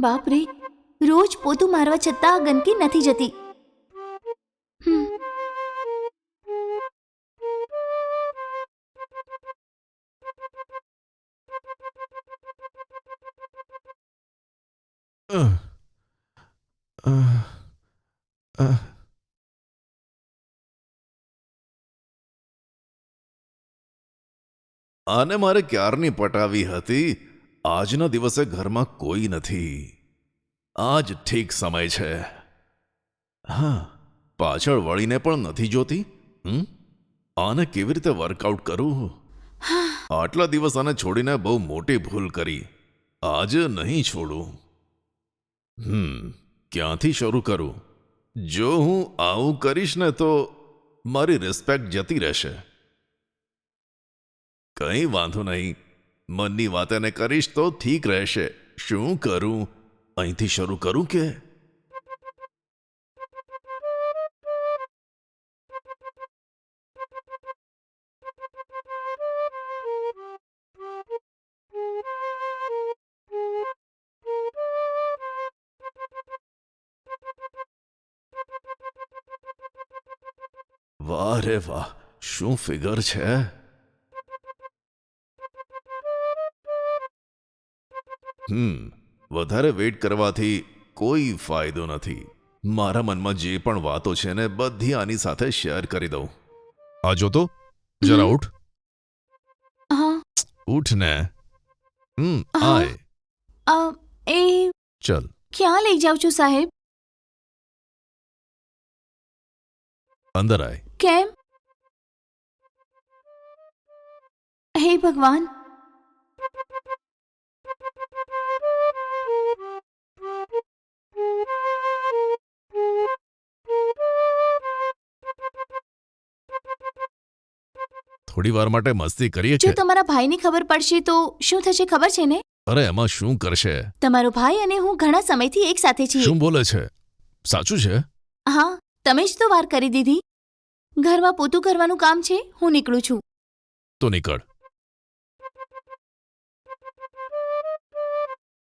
બાપ રે રોજ પોતું મારવા છતાં આ ગંદકી નથી જતી. હમ. આને મારે ક્યારની પટાવી હતી? આજના દિવસે ઘરમાં કોઈ નથી. આજ ઠીક સમય છે. હા પાછળ વળીને પણ નથી જોતી? હમ? આને કેવી રીતે વર્કઆઉટ કરું? આટલા દિવસ આને છોડીને બહુ મોટી ભૂલ કરી. આજે નહીં છોડું. હમ ક્યાંથી શરૂ કરું? જો હું આવું કરીશ ને તો મારી રિસ્પેક્ટ જતી રહેશે. કંઈ વાંધો નહીં. મનની વાત એને કરીશ તો ઠીક રહેશે. શું કરું? અહીંથી શરૂ કરું કે? વાહ રે વાહ, શું ફિગર છે? હમ વધારે વેઇટ કરવાથી કોઈ ફાયદો નથી. મારા મનમાં જે પણ વાતો છે ને બધી આની સાથે શેર કરી દઉં. આ જો તો જરા ઉઠ. હા. ઉઠ ને. હમ. આય. અ, એ ચલ. ક્યાં લઈ જાઉં છું સાહેબ? અંદર આય. કેમ? હે ભગવાન. થોડી વાર માટે મસ્તી કરીએ જો કે તમારા ભાઈને ખબર પડશે તો શું થશે ખબર છે ને? અરે એમાં શું કરશે? તમારો ભાઈ અને હું ઘણા સમયથી એક સાથે છીએ. શું બોલે છે? સાચું છે? હા તમે જ તો વાર કરી દીધી. ઘરમાં પોતું કરવાનું કામ છે? હું નીકળું છું. તો નીકળ.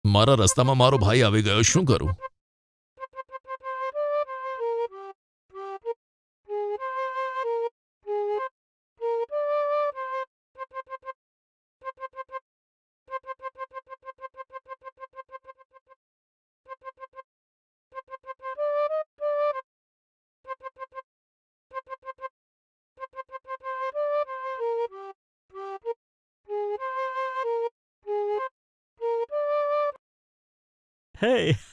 મારા રસ્તામાં મારો ભાઈ આવી ગયો. શું કરું? Hey.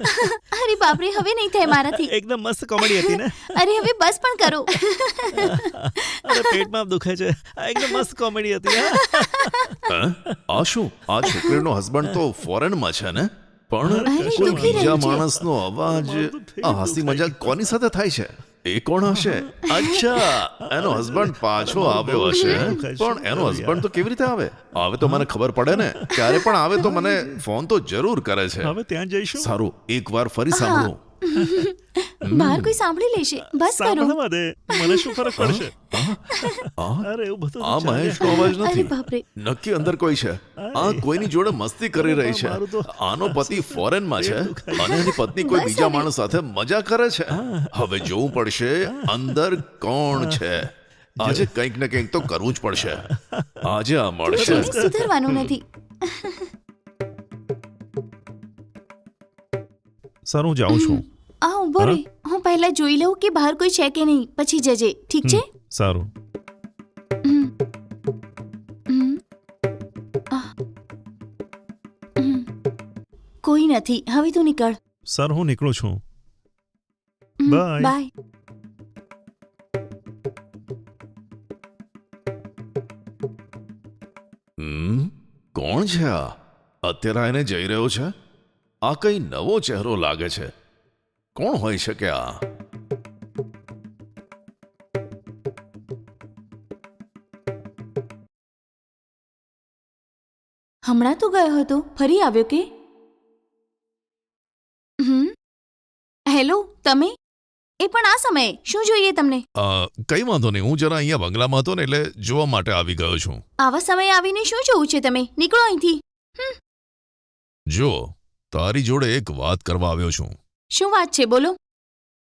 અરે બાપરે હવે નહીં થાય મારાથી. એકદમ મસ્ત કોમેડી હતી ને? અરે હવે બસ પણ કરો. અરે પેટમાં દુખે છે. આ એકદમ મસ્ત કોમેડી હતી હા. આ શું? આ છોકરીનો હસબન્ડ તો ફોરેનમાં છે ને? પણ કોઈ બીજા માણસનો અવાજ આ હસી મજાક કોની સાથે થાય છે? એ કોણ હશે? અચ્છા એનો હસબન્ડ પાછો આવ્યો હશે. પણ એનો હસબન્ડ તો કેવી રીતે આવે? આવે તો મને ખબર પડે ને. ક્યારે પણ આવે તો મને ફોન તો જરૂર કરે છે. હવે ત્યાં જઈશું? સારું એકવાર ફરી સાંભળું. બહાર કોઈ સાંભળી લેશે બસ કરો સાંભળવા દે મને શું ફરક પડશે અરે એવું બધું આ. મહેશનો અવાજ અરે નથી બાપરે નક્કી અંદર કોઈ છે આ કોઈની જોડે મસ્તી કરી રહી છે મારું તો આનો પતિ ફોરેનમાં છે અને એની પત્ની કોઈ બસ બીજા હવે. માણસ સાથે મજા કરે છે હવે જોવું પડશે અંદર કોણ છે આજે કંઈક ને કંઈક તો કરવું જ પડશે આજે આ મળશે એને સુધરવાનું નથી સર હું જાઉં છું આ ઊભો રે. હું પહેલા જોઈ લઉં કે બહાર કોઈ છે કે નહીં. પછી જજે. ઠીક છે? સારું. હમ. હમ. આહ. હમ. કોઈ નથી. હવે તું નીકળ. સર હું નીકળું છું. હમ. Bye hmm? કોણ છે આ? અત્યારે આ એને જઈ રહ્યો છે? આ કઈ નવો ચહેરો લાગે છે. કોણ હોઈ શકે આ? હમણાં તો ગયો હતો. ફરી આવ્યો કે? હમ. હેલો તમે? એ પણ આ સમયે. શું જોઈએ તમને? અ, કંઈ વાંધો નહીં. હું જરા અહીંયા બંગલામાં હતો ને એટલે જોવા માટે આવી ગયો છું. આવા સમયે આવીને શું જોવું છે તમે? નીકળો અહીંથી. જો તારી જોડે એક વાત કરવા આવ્યો છું. શું વાત છે બોલો.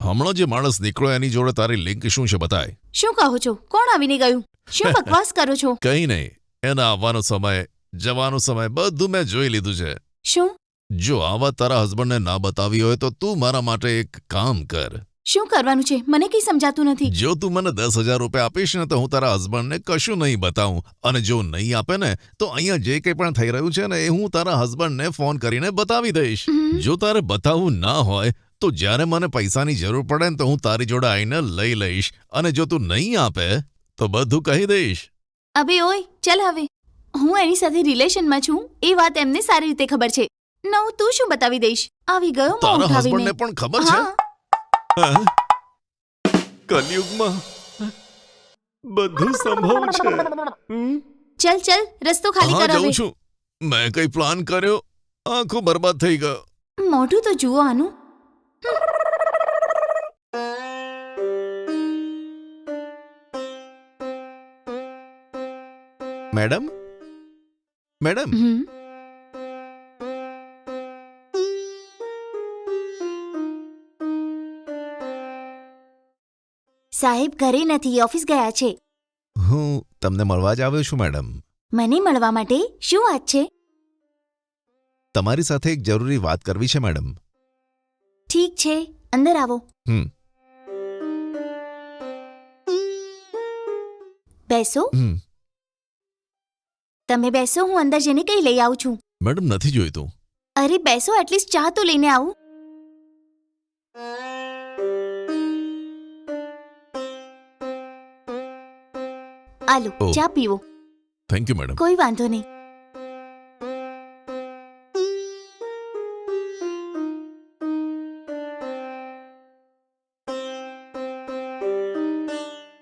હમણાં જે માણસ નીકળ્યો એની જોડે તારી લિંક શું છે બતાય? શું કહો છો? કોણ આવીને ગયું? શું બકવાસ કરો છો? કંઈ નહીં. એના આવવાનો સમય જવાનો સમય બધું મેં જોઈ લીધું છે. શું? જો આવા તારા હસબન્ડને ના બતાવી હોય તો તું મારા માટે એક કામ કર. શું કરવાનું છે? મને કઈ સમજાતું નથી. જો તું મને દસ હજાર રૂપિયા આપીશ ને તો હું તારા હસબન્ડને કશું નહીં બતાવું. અને જો નહીં આપે ને તો અહીંયા જે કંઈ પણ થઈ રહ્યું છે ને એ હું તારા હસબન્ડને ફોન કરીને બતાવી દઈશ. જો તારે બતાવવું ના હોય તો જ્યારે મને પૈસાની જરૂર પડે ને તો હું તારી જોડે આવીને લઈ લઈશ. અને જો તું નહીં આપે તો બધું કહી દઈશ. અબે ઓય ચલ હવે. હું એની સાથે રિલેશનમાં છું. એ વાત એમને સારી રીતે ખબર છે. નવ તું શું બતાવી દઈશ? આવી ગયો તારા હસબન્ડને પણ ખબર છે? કલયુગમાં બધું સંભવ છે હમ? ચલ ચલ રસ્તો ખાલી હા કર હવે જઉં છું મેં કઈ પ્લાન કર્યો આખો બરબાદ થઈ ગયો મોઢું તો જુઓ આનું મેડમ મેડમ હમ સાહેબ ઘરે નથી ઓફિસ ગયા છે. હું તમને મળવા જ આવ્યો છું મેડમ. મને મળવા માટે શું વાત છે? તમારી સાથે એક જરૂરી વાત કરવી છે મેડમ. ઠીક છે અંદર આવો. હમ. બેસો. હમ. તમે બેસો હું અંદર જઈને કંઈ લઈ આવું છું. મેડમ નથી જોઈતું. અરે બેસો એટલીસ્ટ ચા તો લઈને આવું. આલો ઓહ. ચા પીવો. થેન્ક યુ મેડમ કોઈ વાંધો નહીં.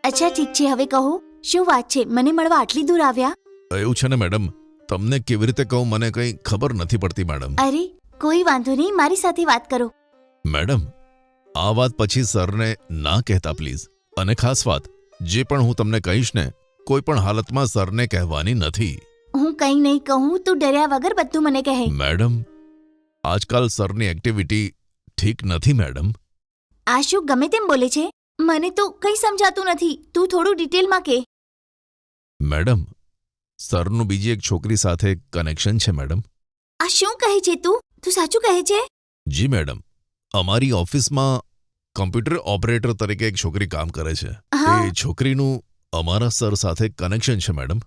અચ્છા ઠીક છે. હવે કહો શું વાત છે? મને મળવા આટલી દૂર આવ્યા? એવું છે ને મેડમ તમને કેવી રીતે કહું મને કંઈ ખબર નથી પડતી મેડમ અરે કોઈ વાંધો નહીં. મારી સાથે વાત કરો. મેડમ આ વાત પછી સરને ના કહેતા પ્લીઝ અને ખાસ વાત જે પણ હું તમને કહીશ ને કોઈ પણ હાલતમાં સરને કહેવાની નથી. હું કંઈ નહીં કહું તું ડર્યા વગર બધું મને કહે. મેડમ આજકાલ સરની એક્ટિવિટી ઠીક નથી મેડમ. આ શું ગમે તેમ બોલે છે? મને તો કંઈ સમજાતું નથી. તું થોડું ડિટેલમાં કે મેડમ સરનું બીજી એક છોકરી સાથે કનેક્શન છે મેડમ. આ શું કહે છે તું? તું સાચું કહે છે? જી મેડમ. અમારી ઓફિસમાં કમ્પ્યુટર ઓપરેટર તરીકે એક છોકરી કામ કરે છે. એ છોકરીનું અમારા સર સાથે કનેક્શન છે મેડમ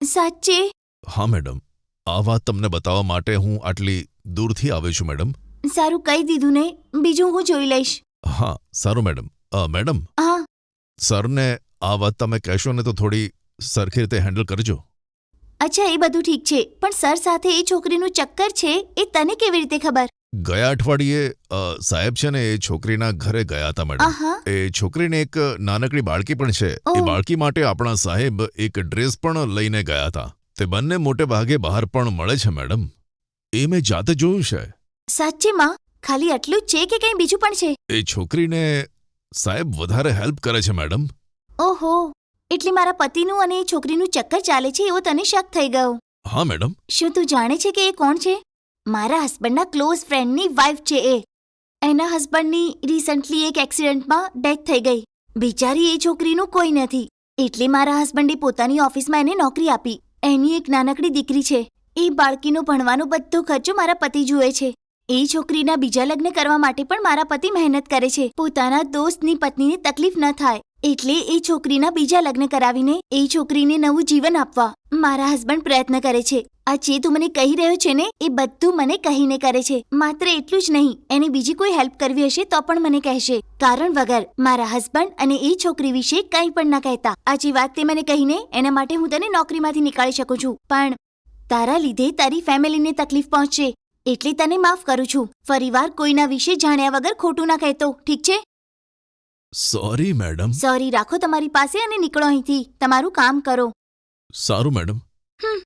સાચે? હા મેડમ આ વાત તમને બતાવવા માટે હું આટલી દૂરથી આવ્યો છું મેડમ સારું કહી દીધું ને બીજું હું જોઈ લઈશ. હા સારું મેડમ અ, મેડમ હા. સરને આ વાત તમે કહેશો ને તો થોડી સરખી રીતે હેન્ડલ કરજો. અચ્છા એ બધું ઠીક છે. પણ સર સાથે એ છોકરીનું ચક્કર છે એ તને કેવી રીતે ખબર? ગયા અઠવાડિયે અ, સાહેબ છે ને એ છોકરીના ઘરે ગયા હતા મેડમ આહા એ છોકરીને એક નાનકડી બાળકી પણ છે. એ ઓહ. બાળકી માટે આપણા સાહેબ એક ડ્રેસ પણ લઈને ગયા હતા. તે બંને મોટે ભાગે બહાર પણ મળે છે મેડમ એ મેં જાતે જોયું છે. સાચેમાં ખાલી આટલું જ છે કે કંઈ બીજું પણ છે? એ છોકરીને સાહેબ વધારે હેલ્પ કરે છે મેડમ ઓહો. એટલે મારા પતિનું અને એ છોકરીનું ચક્કર ચાલે છે એવો તને શક થઈ ગયો? હા મેડમ શું તું જાણે છે કે એ કોણ છે? મારા હસબન્ડના ક્લોઝ ફ્રેન્ડની વાઇફ છે એ. એના હસબન્ડની રિસન્ટલી એક એક્સિડન્ટમાં ડેથ થઈ ગઈ. બિચારી એ છોકરીનું કોઈ નથી. એટલે મારા હસબન્ડે પોતાની ઓફિસમાં એને નોકરી આપી. એની એક નાનકડી દીકરી છે. એ બાળકીનું ભણવાનો બધો ખર્ચો મારા પતિ જુએ છે. એ છોકરીના બીજા લગ્ન કરવા માટે પણ મારા પતિ મહેનત કરે છે. પોતાના દોસ્તની પત્નીને તકલીફ ન થાય. એટલે એ છોકરીના બીજા લગ્ન કરાવીને એ છોકરીને નવું જીવન આપવા મારા હસબન્ડ પ્રયત્ન કરે છે. આ જે તું મને કહી રહ્યો છે ને એ બધું મને કહીને કરે છે. માત્ર એટલું જ નહીં એને બીજી કોઈ હેલ્પ કરવી હશે તો પણ મને કહેશે. કારણ વગર મારા હસબન્ડ અને એ છોકરી વિશે કંઈ પણ ન કહેતા. આ જે વાત તે મને કહીને એના માટે હું તને નોકરીમાંથી નીકાળી શકું છું. પણ તારા લીધે તારી ફેમિલીને તકલીફ પહોંચશે. એટલે તને માફ કરું છું. ફરીવાર કોઈના વિશે જાણ્યા વગર ખોટું ના કહેતો. ઠીક છે? સોરી મેડમ સોરી રાખો તમારી પાસે અને નીકળો અહીંથી. તમારું કામ કરો. સારું મેડમ હમ.